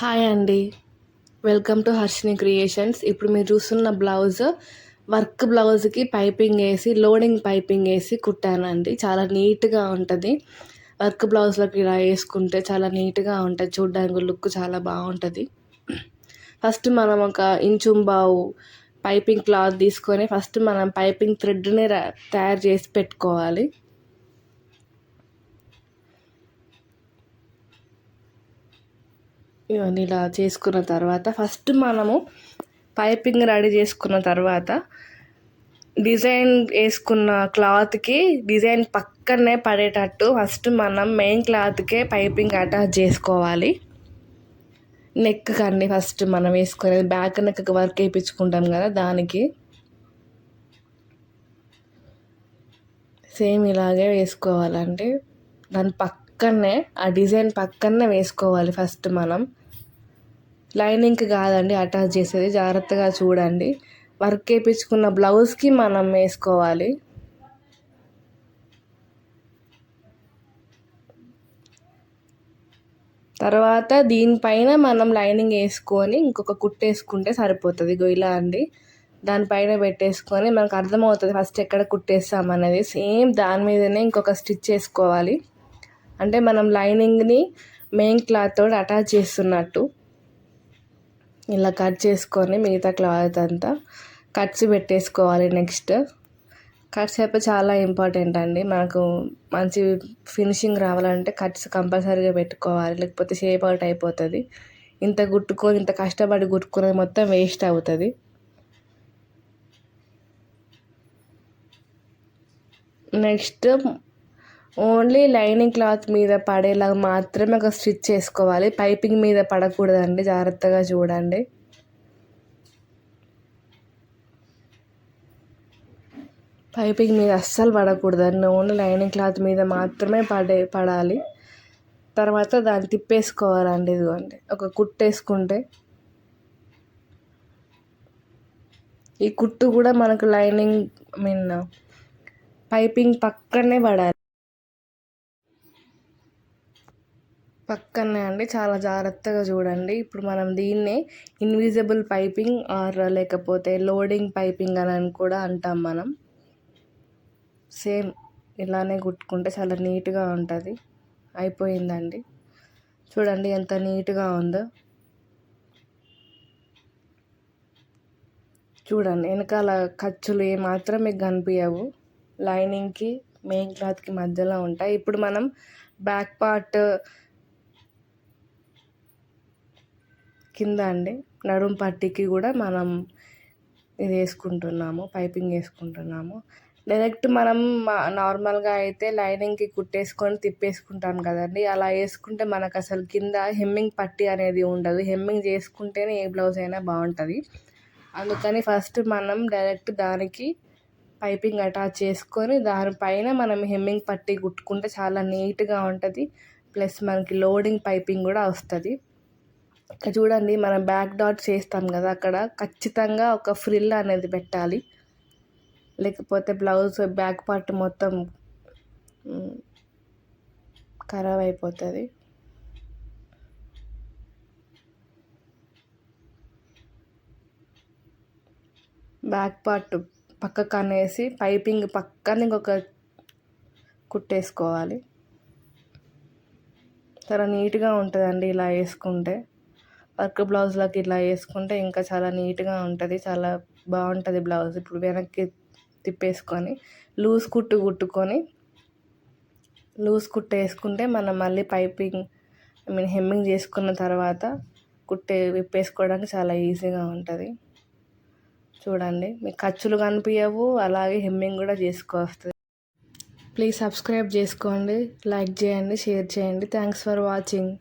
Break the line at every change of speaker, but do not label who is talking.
Hi అండి. Welcome to Harshini creations. ఇప్పుడు మీరు చూస్తున్న బ్లౌజ్ వర్క్ బ్లౌజ్కి పైపింగ్ వేసి లోడింగ్ పైపింగ్ వేసి కుట్టానండి. చాలా నీట్గా ఉంటుంది. వర్క్ బ్లౌజ్లోకి ఇలా వేసుకుంటే చాలా నీట్గా ఉంటుంది. చూడడానికి లుక్ చాలా బాగుంటుంది. ఫస్ట్ మనం ఒక ఇంచుంబావు పైపింగ్ క్లాత్ తీసుకొని ఫస్ట్ మనం పైపింగ్ థ్రెడ్ని తయారు చేసి పెట్టుకోవాలి. ఇవన్నీ ఇలా చేసుకున్న తర్వాత ఫస్ట్ మనము పైపింగ్ రెడీ చేసుకున్న తర్వాత డిజైన్ వేసుకున్న క్లాత్కి డిజైన్ పక్కనే పడేటట్టు ఫస్ట్ మనం మెయిన్ క్లాత్కే పైపింగ్ అటాచ్ చేసుకోవాలి. నెక్ కానీ ఫస్ట్ మనం వేసుకునేది బ్యాక్ నెక్ వర్క్ వేయించుకుంటాం కదా దానికి. సేమ్ ఇలాగే వేసుకోవాలంటే దాని పక్క పక్కనే ఆ డిజైన్ పక్కనే వేసుకోవాలి ఫస్ట్ మనం. లైనింగ్కి కాదండి అటాచ్ చేసేది. జాగ్రత్తగా చూడండి. వర్క్ వేయించుకున్న బ్లౌజ్కి మనం వేసుకోవాలి. తర్వాత దీనిపైన మనం లైనింగ్ వేసుకొని ఇంకొక కుట్టు వేసుకుంటే సరిపోతుంది. ఇగో ఇలా అండి. దానిపైన పెట్టేసుకొని మనకు అర్థమవుతుంది ఫస్ట్ ఎక్కడ కుట్టేస్తామనేది. సేమ్ దాని మీదనే ఇంకొక స్టిచ్ వేసుకోవాలి. అంటే మనం లైనింగ్ని మెయిన్ క్లాత్ తోటి అటాచ్ చేస్తున్నట్టు. ఇలా కట్ చేసుకొని మిగతా క్లాత్ అంతా కట్స్ పెట్టేసుకోవాలి నెక్స్ట్. కట్స్ అయితే చాలా ఇంపార్టెంట్ అండి. మనకు మంచి ఫినిషింగ్ రావాలంటే కట్స్ కంపల్సరీగా పెట్టుకోవాలి. లేకపోతే షేప్ అవుట్ అయిపోతుంది. ఇంత గుట్టుకొని ఇంత కష్టపడి కుట్టుకునేది మొత్తం వేస్ట్ అవుతుంది. నెక్స్ట్ ఓన్లీ లైనింగ్ క్లాత్ మీద పడేలాగా మాత్రమే ఒక స్టిచ్ చేసుకోవాలి. పైపింగ్ మీద పడకూడదండి. జాగ్రత్తగా చూడండి. పైపింగ్ మీద అస్సలు పడకూడదండి. ఓన్లీ లైనింగ్ క్లాత్ మీద మాత్రమే పడే పడాలి. తర్వాత దాన్ని తిప్పేసుకోవాలండి. ఇదిగోండి. ఒక కుట్టు వేసుకుంటే ఈ కుట్టు కూడా మనకు లైనింగ్ ఐ మీన్ పైపింగ్ పక్కనే పడాలి. పక్కనే అండి చాలా జాగ్రత్తగా చూడండి. ఇప్పుడు మనం దీన్నే ఇన్విజిబుల్ పైపింగ్ ఆర్ లేకపోతే లోడింగ్ పైపింగ్ అని కూడా అంటాం మనం. సేమ్ ఇలానే కుట్టుకుంటే చాలా నీట్గా ఉంటుంది. అయిపోయిందండి. చూడండి ఎంత నీట్గా ఉందో. చూడండి వెనకాల ఖర్చులు ఏమాత్రం మీకు కనిపించవు లైనింగ్కి మెయిన్ క్లాత్కి మధ్యలో ఉంటాయి. ఇప్పుడు మనం బ్యాక్ పార్ట్ కింద అండి. నడుం పట్టికి కూడా మనం ఇది వేసుకుంటున్నాము పైపింగ్ వేసుకుంటున్నాము. డైరెక్ట్ మనం నార్మల్గా అయితే లైనింగ్కి కుట్టేసుకొని తిప్పేసుకుంటాం కదండి. అలా వేసుకుంటే మనకు అసలు కింద హెమ్మింగ్ పట్టి అనేది ఉండదు. హెమ్మింగ్ చేసుకుంటేనే ఏ బ్లౌజ్ అయినా బాగుంటుంది. అందుకని ఫస్ట్ మనం డైరెక్ట్ దానికి పైపింగ్ అటాచ్ చేసుకొని దానిపైన మనం హెమ్మింగ్ పట్టి కుట్టుకుంటే చాలా నీట్గా ఉంటుంది. ప్లస్ మనకి లోడింగ్ పైపింగ్ కూడా వస్తుంది. ఇక్కడ చూడండి మనం బ్యాక్ డాట్స్ చేస్తాం కదా అక్కడ. ఖచ్చితంగా ఒక ఫ్రిల్ అనేది పెట్టాలి. లేకపోతే బ్లౌజ్ బ్యాక్ పార్ట్ మొత్తం ఖరాబ్ అయిపోతుంది. బ్యాక్ పార్ట్ పక్కకు అనేసి పైపింగ్ పక్కన ఇంకొక కుట్టేసుకోవాలి. చాలా నీట్గా ఉంటుందండి ఇలా వేసుకుంటే. వర్క్ బ్లౌజ్లకి ఇట్లా వేసుకుంటే ఇంకా చాలా నీట్గా ఉంటుంది చాలా బాగుంటుంది బ్లౌజ్. ఇప్పుడు వెనక్కి తిప్పేసుకొని లూజ్ కుట్టు కుట్టుకొని లూజ్ కుట్టు వేసుకుంటే మనం మళ్ళీ పైపింగ్ ఐ మీన్ హెమ్మింగ్ చేసుకున్న తర్వాత కుట్టే విప్పేసుకోవడానికి చాలా ఈజీగా ఉంటుంది. చూడండి మీకు ఖర్చులు కనిపించవు అలాగే హెమ్మింగ్ కూడా చేసుకోవస్తుంది ప్లీజ్ సబ్స్క్రైబ్ చేసుకోండి లైక్ చేయండి షేర్ చేయండి. Thanks for watching.